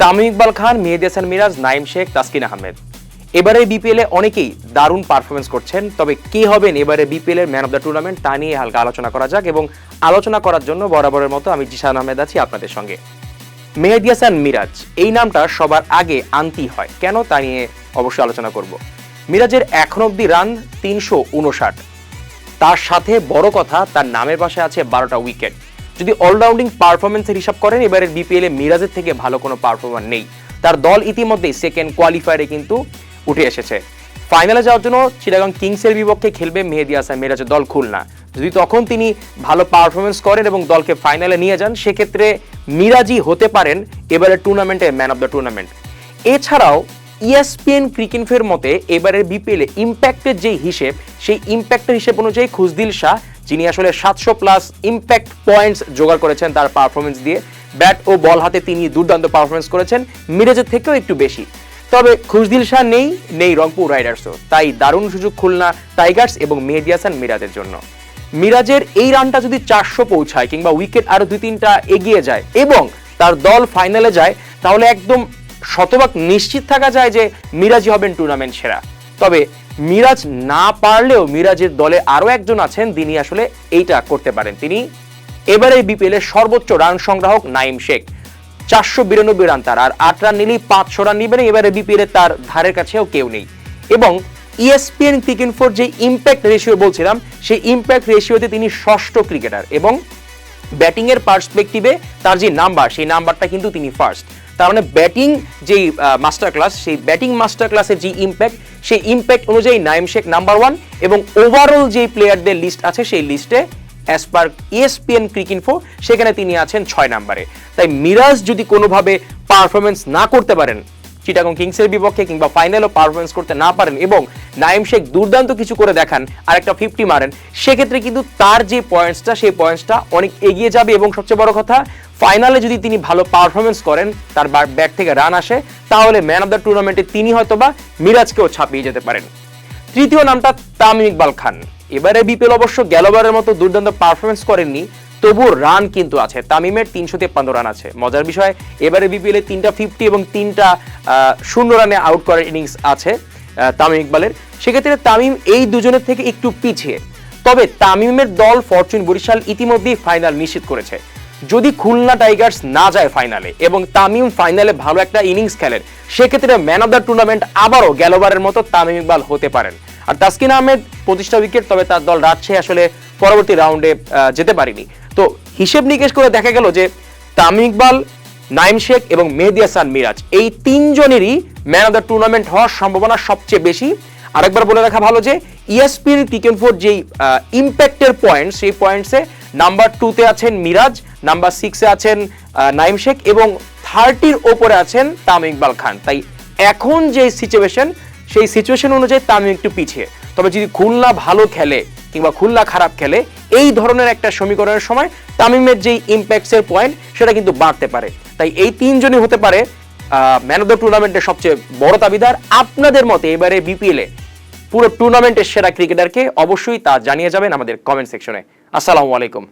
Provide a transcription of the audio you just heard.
তামিম ইকবাল খান, মেহেদি হাসান মিরাজ নাইম শেখ, তাসকিন আহমেদ। এবারে বিপিএল এ অনেকেই দারুণ পারফরমেন্স করছেন, তবে কে হবেন এবারে বিপিএল এর ম্যান অফ দ্য টুর্নামেন্ট তা নিয়ে হালকা আলোচনা করা যাক এবং আলোচনা করার জন্য বরাবরের মতো আমি জিশান আহমেদ আছি আপনাদের সঙ্গে। মেহেদি হাসান মিরাজ, এই নামটা সবার আগে আনতি হয়, কেন তা নিয়ে অবশ্যই আলোচনা করব। মিরাজের এখন অব্দি রান তিনশো উনষাট তার সাথে বড় কথা, তার নামের পাশে আছে বারোটা উইকেট। যদি অলরাউন্ডিং পারফরমেন্সের হিসাব করেন, এবারের বিপিএল মিরাজের থেকে ভালো কোনো পারফরমার নেই। তার দল ইতিমধ্যেই সেকেন্ড কোয়ালিফায়ারে কিন্তু উঠে এসেছে। ফাইনালে যাওয়ার জন্য চিটাগাং কিংসের বিপক্ষে খেলবে মেহেদি হাসান মিরাজের দল খুলনা। যদি তখন তিনি ভালো পারফরমেন্স করেন এবং দলকে ফাইনালে নিয়ে যান, সেক্ষেত্রে মিরাজি হতে পারেন এবারের টুর্নামেন্টের ম্যান অফ দ্য টুর্নামেন্ট এছাড়াও E ইএসপিএন ক্রিকেটফের মতে, এবারের বিপিএল ইম্প্যাক্টের যে হিসেব, সেই ইম্প্যাক্টের হিসেব অনুযায়ী খুজদিল শাহ যিনি আসলে সাতশো প্লাস ইম্প্যাক্ট পয়েন্টস জোগাড় করেছেন তার পারফরমেন্স দিয়ে। ব্যাট ও বল হাতে তিনি দুর্দান্ত পারফরমেন্স করেছেন, মিরাজের থেকেও একটু বেশি। তবে খুশদিল শাহ নেই নেই রংপুর রাইডার্সও তাই দারুণ সুযোগ খুলনা টাইগার্স এবং মেহেদি হাসান মিরাজের জন্য। মিরাজের এই রানটা যদি চারশো পৌঁছায় কিংবা উইকেট আরও দুই তিনটা এগিয়ে যায় এবং তার দল ফাইনালে যায়, তাহলে একদম শতভাগ নিশ্চিত থাকা যায় যে মিরাজই হবেন টুর্নামেন্ট সেরা। তবে মিরাজ না পারলেও মিরাজের দলে আরও একজন আছেন, যিনি আসলে এইটা করতে পারেন। তিনি এবারে বিপিএল এর সর্বোচ্চ রান সংগ্রাহক নাইম শেখ। চারশো বিরানব্বই রান তার, আর আট রান নিলেই পাঁচশো রান নিবেন এবারে বিপিএল এর তার ধারের কাছেও কেউ নেই। এবং ইএসপিএন ক্রিকেট ফোর যে ইম্প্যাক্ট রেশিও বলছিলাম, সেই ইম্প্যাক্ট রেশিওতে তিনি ষষ্ঠ ক্রিকেটার এবং ব্যাটিংয়ের পার্সপেক্টিভে তার যে নাম্বার সেই নাম্বারটা কিন্তু তিনি ফার্স্ট তার মানে ব্যাটিং যেই মাস্টার ক্লাস সেই ব্যাটিং মাস্টার ক্লাসের যে ইম্প্যাক্ট সেই ইম্প্যাক্ট অনুযায়ী নাইম শেখ নাম্বার ওয়ান এবং ওভারঅল যেই প্লেয়ারদের লিস্ট আছে, সেই লিস্টে অ্যাজ পার ইএসপিএন ক্রিকিনফো সেখানে তিনি আছেন ছয় নাম্বারে তাই মিরাজ যদি কোনোভাবে পারফরমেন্স না করতে পারেন চিটাগং কিংসের বিপক্ষে কিংবা ফাইনালও পারফরমেন্স করতে না পারেন এবং নাইম শেখ দুর্দান্ত কিছু করে দেখান আর একটা ফিফটি মারেন, সেক্ষেত্রে কিন্তু তার যে পয়েন্টসটা সেই পয়েন্টসটা অনেক এগিয়ে যাবে এবং সবচেয়ে বড় কথা ফাইনালে যদি তিনি ভালো পারফরমেন্স করেন, তার ব্যাট থেকে রান আসে, তাহলে ম্যান অফ দ্য টুর্নামেন্টে তিনি হয়তোবা মিরাজকেও ছাপিয়ে যেতে পারেন। তৃতীয় নামটা তামিম ইকবাল খান। এবারে বিপিএল অবশ্য গেলবারের মতো দুর্দান্ত পারফরমেন্স করেননি তবুও রান কিন্তু আছে। তামিমের তিনশো তেপ্পান্ন রান আছে। মজার বিষয়, এবারে বিপিএল তিনটা ফিফটি এবং তিনটা শূন্য রানে আউট করার ইনিংস আছে তামিম ইকবালের। সেক্ষেত্রে তামিম এই দুজনের থেকে একটু পিছিয়ে। তবে তামিমের দল ফরচুন বরিশাল ইতিমধ্যেই ফাইনাল নিশ্চিত করেছে। যদি খুলনা টাইগার্স না যায় ফাইনালে এবং তামিম ফাইনালে ভালো একটা ইনিংস খেলেন, সেক্ষেত্রে ম্যান অফ দ্য টুর্নামেন্ট আবারও গেলবারের মতো তামিম ইকবাল হতে পারেন। আর তাসকিন আহমেদ প্রতিষ্ঠা উইকেট তবে তার দল রাজশাহী আসলে পরবর্তী রাউন্ডে যেতে পারেনি। তো হিসেব নিকেশ করে দেখা গেল যে তামিম ইকবাল, নাইম শেখ এবং মেহেদি হাসান মিরাজ, এই তিনজনেরই ম্যান অফ দ্য টুর্নামেন্ট হওয়ার সম্ভাবনা সবচেয়ে বেশি। আরেকবার বলে রাখা ভালো যে ইএসপির ক্রিকেট ফোর যেই ইম্প্যাক্টের পয়েন্ট সেই পয়েন্টসে নাম্বার টুতে আছেন মিরাজ নাম্বার সিক্সে আছেন নাইম শেখ এবং থার্টির ওপরে আছেন তামিম ইকবাল খান। তাই এখন যে সিচুয়েশন সেই সিচুয়েশন অনুযায়ী তামিম একটু পিছিয়ে। তবে যদি খুলনা ভালো খেলে কিংবা খুলনা খারাপ খেলে এই ধরনের একটা সমীকরণের সময় তামিমের যেই ইম্প্যাক্টসের পয়েন্ট সেটা কিন্তু বাড়তে পারে। তাই এই তিনজনই হতে পারে ম্যান অফ দ্য টুর্নামেন্টের সবচেয়ে বড় দাবিদার। আপনাদের মতে এবারে বিপিএলে পুরো টুর্নামেন্টের সেরা ক্রিকেটারকে অবশ্যই তা জানিয়ে যাবেন আমাদের কমেন্ট সেকশনে আসসালামু আলাইকুম।